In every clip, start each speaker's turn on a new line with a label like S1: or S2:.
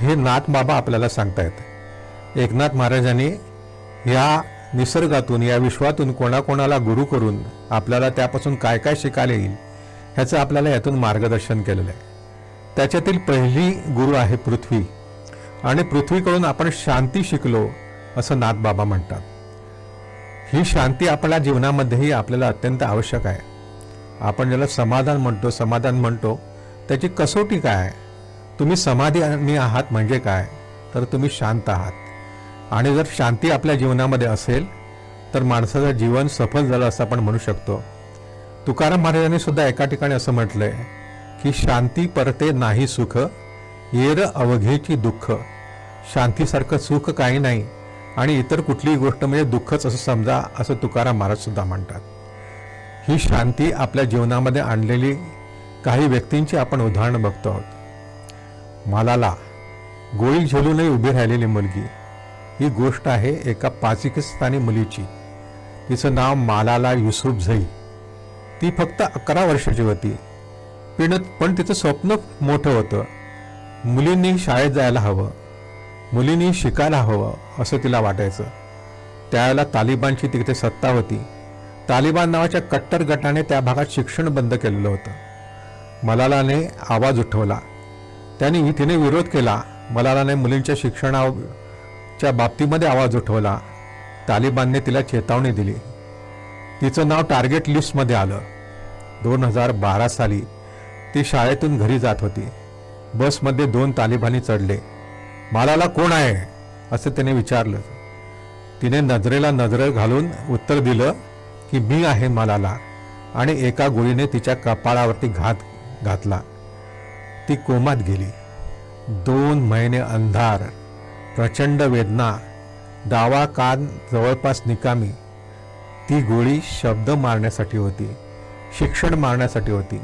S1: हे नाथ बाबा आपल्याला सांगतायत. एकनाथ महाराजांनी या निसर्गातून या विश्वातून कोणाकोणाला गुरु करून आपल्याला त्यापासून काय काय शिकायला येईल ह्याचं आपल्याला यातून मार्गदर्शन केलेलं आहे. त्याच्यातील पहिली गुरु आहे पृथ्वी. आणि पृथ्वीकडून आपण शांती शिकलो असं नाथ बाबा म्हणतात. ही शांती आपल्या जीवनामध्येही आपल्याला अत्यंत आवश्यक आहे. आपण ज्याला समाधान म्हणतो समाधान म्हणतो त्याची कसोटी काय आहे? तुम्ही समाधी आणि आहात म्हणजे काय? तर तुम्ही शांत आहात. आणि जर शांती आपल्या जीवनामध्ये असेल तर माणसाचं जीवन सफल झालं असं आपण म्हणू शकतो. तुकाराम महाराजांनी सुद्धा एका ठिकाणी असं म्हटलंय की शांती परते नाही सुख येर अवघेची दुःख. शांतीसारखं सुख काही नाही आणि इतर कुठलीही गोष्ट म्हणजे दुःखच असं समजा असं तुकाराम महाराज सुद्धा म्हणतात. ही शांती आपल्या जीवनामध्ये आणलेली काही व्यक्तींची आपण उदाहरणं बघतो आहोत. मालाला गोळी झेलूनही उभी राहिलेली मुलगी. ही गोष्ट आहे एका पाकिस्तानी मुलीची. तिचं नाव मालाला युसुफ झई. ती फक्त अकरा वर्षाची होती. पण पण तिचं स्वप्न मोठं होतं. मुलींनी शाळेत जायला हवं. मुलींनी शिकायला हवं असं तिला वाटायचं. त्यावेळेला तालिबानची तिथे सत्ता होती. तालिबान नावाच्या कट्टर गटाने त्या भागात शिक्षण बंद केलेलं होतं. मलालाने आवाज उठवला. त्यांनी तिने विरोध केला. मलालाने मुलींच्या शिक्षणाच्या बाबतीमध्ये आवाज उठवला. तालिबानने तिला चेतावणी दिली. तिचं नाव टार्गेट लिस्टमध्ये आलं. दोन हजार बारा साली ती शाळेतून घरी जात होती. बसमध्ये दोन तालिबानी चढले. मालाला कोण आहे? असं त्याने विचारलं. तिने नजरेला नजर घालून उत्तर दिलं की मी आहे मालाला. आणि एका गोळीने तिच्या कपाळावरती घात घातला. ती कोमात गेली. दोन महिने अंधार प्रचंड वेदना डावा कान जवळपास निकामी. ती गोळी शब्द मारण्यासाठी होती शिक्षण मारण्यासाठी होती.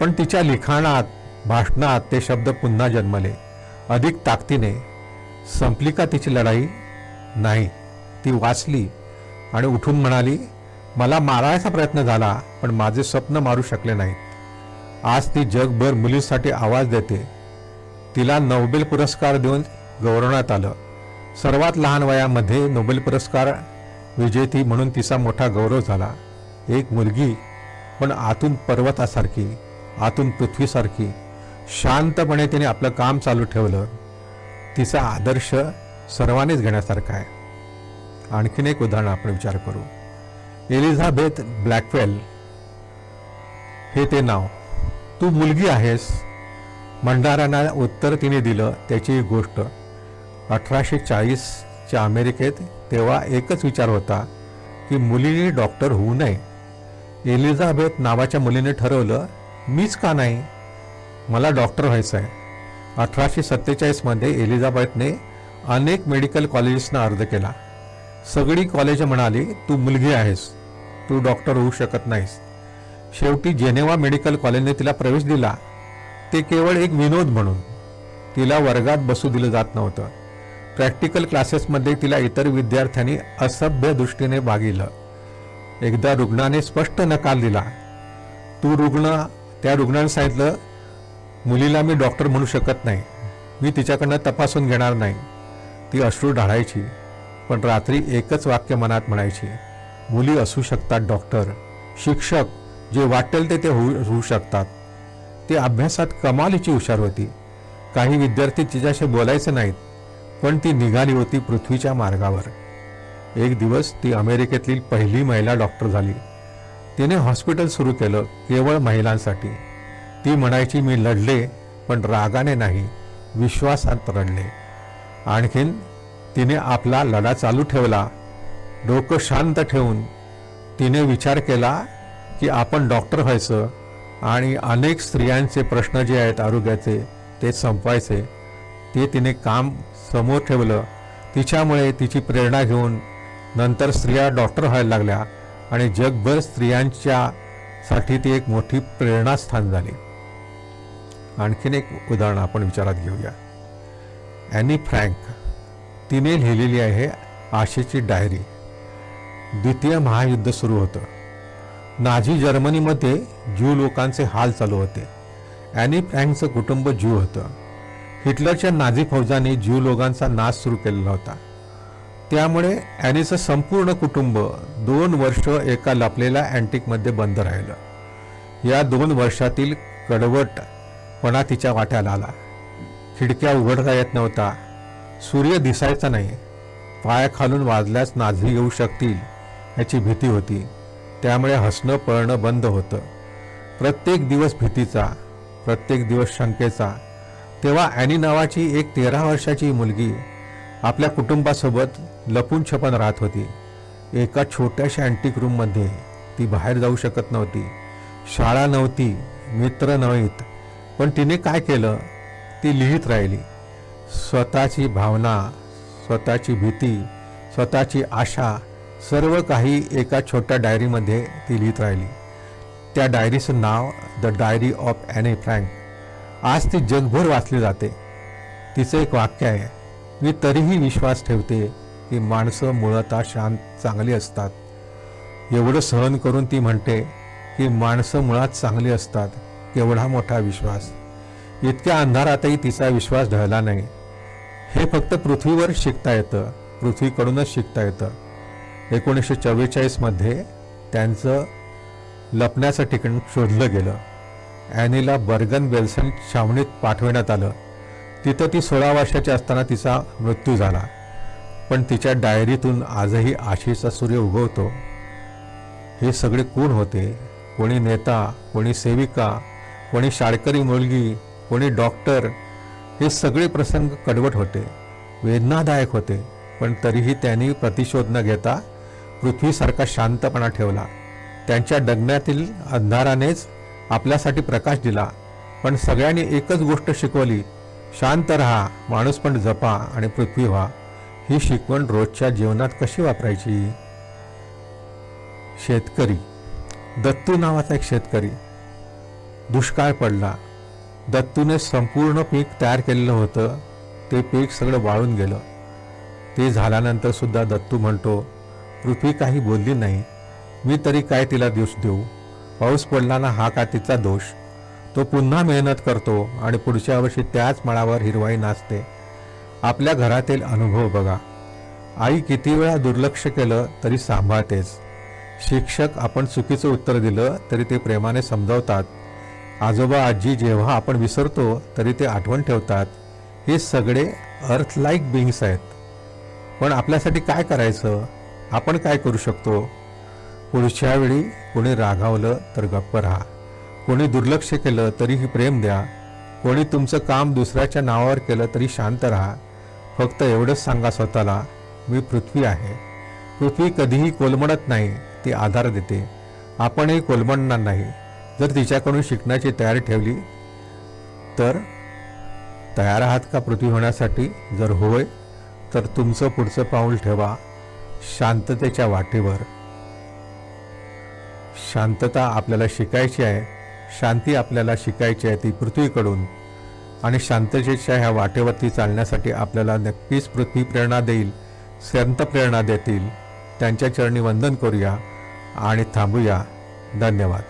S1: पण तिच्या लिखाणात भाषणात ते शब्द पुन्हा जन्मले. अधिक ताकदीने संपली का तिची लढाई? नाही. ती वाचली आणि उठून म्हणाली मला मारायचा प्रयत्न झाला पण माझे स्वप्न मारू शकले नाहीत. आज ती जगभर मुलींसाठी आवाज देते. तिला नोबेल पुरस्कार देऊन गौरवण्यात आलं. सर्वात लहान वयामध्ये नोबेल पुरस्कार विजेती म्हणून तिचा मोठा गौरव झाला. एक मुलगी पण आतून पर्वतासारखी आतून पृथ्वीसारखी शांतपणे तिने आपलं काम चालू ठेवलं. तिचा आदर्श सर्वांनीच घेण्यासारखा आहे. आणखीन एक उदाहरण आपण विचार करू. एलिझाबेथ ब्लॅकवेल हे ते नाव. तू मुलगी आहेस. मंडारांना उत्तर तिने दिलं त्याची एक गोष्ट. अठराशे चाळीसच्या अमेरिकेत तेव्हा एकच विचार होता की मुलीने डॉक्टर होऊ नये. एलिझाबेथ नावाच्या मुलीने ठरवलं मीच का नाही? मला डॉक्टर व्हायचं आहे अठराशे सत्तेचाळीसमध्ये एलिझाबेथने अनेक मेडिकल कॉलेजेसना अर्ज केला. सगळी कॉलेज म्हणाली तू मुलगी आहेस. तू डॉक्टर होऊ शकत नाहीस. शेवटी जेनेवा मेडिकल कॉलेजने तिला प्रवेश दिला. ते केवळ एक विनोद म्हणून. तिला वर्गात बसू दिलं जात नव्हतं. प्रॅक्टिकल क्लासेसमध्ये तिला इतर विद्यार्थ्यांनी असभ्य दृष्टीने भागिलं. एकदा रुग्णाने स्पष्ट नकार दिला. तू रुग्ण त्या रुग्णाने सांगितलं मुलीला मी डॉक्टर म्हणू शकत नाही. मी तिच्याकडनं तपासून घेणार नाही. ती अश्रू ढाळायची. पण रात्री एकच वाक्य मनात म्हणायची. मुली असू शकतात डॉक्टर. शिक्षक जे वाटेल ते ते होऊ होऊ शकतात. ती अभ्यासात कमालीची हुशार होती. काही विद्यार्थी तिच्याशी बोलायचे नाहीत पण ती निघाली होती पृथ्वीच्या मार्गावर. एक दिवस ती अमेरिकेतली पहिली महिला डॉक्टर झाली. तिने हॉस्पिटल सुरू केलं केवळ महिलांसाठी. ती म्हणायची मी लढले पण रागाने नाही विश्वासात रडले. आणखीन तिने आपला लढा चालू ठेवला. डोकं शांत ठेवून तिने विचार केला की आपण डॉक्टर व्हायचं आणि अनेक स्त्रियांचे प्रश्न जे आहेत आरोग्याचे ते संपवायचे. ते तिने काम समोर ठेवलं. तिच्यामुळे तिची प्रेरणा घेऊन नंतर स्त्रिया डॉक्टर व्हायला लागल्या आणि जगभर स्त्रियांच्या साठी ती एक मोठी प्रेरणास्थान झाली. आणखीन एक उदाहरण आपण विचारात घेऊया. ॲनी फ्रँक तिने लिहिलेली आहे आशेची डायरी. द्वितीय महायुद्ध सुरू होतं. नाझी जर्मनीमध्ये ज्यू लोकांचे हाल चालू होते. ॲनी फ्रँकचं कुटुंब ज्यू होतं. हिटलरच्या नाझी फौजाने ज्यू लोकांचा नाश सुरू केलेला होता. त्यामुळे ॲनीचं संपूर्ण कुटुंब दोन वर्ष एका लपलेल्या अँटिकमध्ये बंद राहिलं. या दोन वर्षातील कडवटपणा तिच्या वाट्याला आला. खिडक्या उघडता येत नव्हता. सूर्य दिसायचा नाही. पायाखालून वाजल्यास नाझी येऊ शकतील याची भीती होती. त्यामुळे हसणं पळणं बंद होतं. प्रत्येक दिवस भीतीचा प्रत्येक दिवस शंकेचा. तेव्हा ॲनी नावाची एक तेरा वर्षाची मुलगी आपल्या कुटुंबासोबत लपून छपून राहत होती. एका छोट्याशा अँटिक रूममध्ये ती बाहेर जाऊ शकत नव्हती. शाळा नव्हती मित्र नव्हत पण तिने काय केलं? ती लिहित राहिली. स्वतःची भावना स्वतःची भीती स्वतःची आशा सर्व काही एका छोट्या डायरीमध्ये ती लिहित राहिली. त्या डायरीचं नाव the diary of Anne Frank आज ती जगभर वाचली जाते. तिचं एक वाक्य आहे मी तरीही विश्वास ठेवते की माणसं मुळतः शांत चांगली असतात. एवढं सहन करून ती म्हणते की माणसं मुळात चांगली असतात केवढा मोठा विश्वास. इतक्या अंधारातही तिचा विश्वास ढळला नाही. हे फक्त पृथ्वीवर शिकता येतं पृथ्वीकडूनच शिकता येतं. एकोणीसशे चव्वेचाळीसमध्ये त्यांचं लपण्याचं ठिकाण शोधलं गेलं. ॲनीला बर्गन बेल्सन छावणीत पाठवण्यात आलं. तिथं ती सोळा वर्षाची असताना तिचा मृत्यू झाला. पण तिच्या डायरीतून आजही आशेचा सूर्य उगवतो. हे सगळे कोण होते? कोणी नेता कोणी सेविका कोणी शाळकरी मुलगी कोणी डॉक्टर? हे सगळे प्रसंग कडवट होते. वेदनादायक होते. पण तरीही त्यांनी प्रतिशोध न घेता पृथ्वीसारखा शांतपणा ठेवला. त्यांच्या डगण्यातील अंधारानेच आपल्यासाठी प्रकाश दिला. पण सगळ्यांनी एकच गोष्ट शिकवली शांत रहा माणूस पण जपा आणि पृथ्वी व्हा. ही शिकवण रोजच्या जीवनात कशी वापरायची? शेतकरी. दत्तू नावाचा एक शेतकरी. दुष्काळ पडला. दत्तूने संपूर्ण पीक तयार केलेलं होतं. ते पीक सगळं वाळून गेलं. ते झाल्यानंतर सुद्धा दत्तू म्हणतो पृथ्वी काही बोलली नाही. मी तरी काय तिला दिवस देऊ? पाऊस पडला ना हा का तिचा दोष? तो पुन्हा मेहनत करतो आणि पुढच्या वर्षी त्याच मळावर हिरवाई नाचते. आपल्या घरातील अनुभव बघा. आई किती वेळा दुर्लक्ष केलं तरी सांभाळतेच. शिक्षक आपण चुकीचं उत्तर दिलं तरी ते प्रेमाने समजावतात. आजोबा आजी जेव्हा आपण विसरतो तरी ते आठवण ठेवतात. हे सगळे अर्थ लाईक बिंग्स आहेत. पण आपल्यासाठी काय करायचं? आपण काय करू शकतो? पुढच्या वेळी कोणी रागावलं तर गप्प राहा. कोणी दुर्लक्ष केलं तरीही प्रेम द्या. कोणी तुमचं काम दुसऱ्याच्या नावावर केलं तरी शांत राहा. फक्त एवढंच सांगा स्वतःला मी पृथ्वी आहे. पृथ्वी कधीही कोलमडत नाही ती आधार देते. आपणही कोलमडणार नाही. जर तिच्याकडून शिकण्याची तयारी ठेवली तर तयार आहात का पृथ्वी होण्यासाठी? जर होय तर तुमचं पुढचं पाऊल ठेवा. शांततेच्या वाटेवर. शांतता आपल्याला शिकायची आहे शांती आपल्याला शिकायची आहे ती पृथ्वीकडून. आणि शांततेच्या ह्या वाटेवरती चालण्यासाठी आपल्याला नक्कीच पृथ्वी प्रेरणा देईल संत प्रेरणा देतील. त्यांच्या चरणी वंदन करूया आणि थांबूया. धन्यवाद.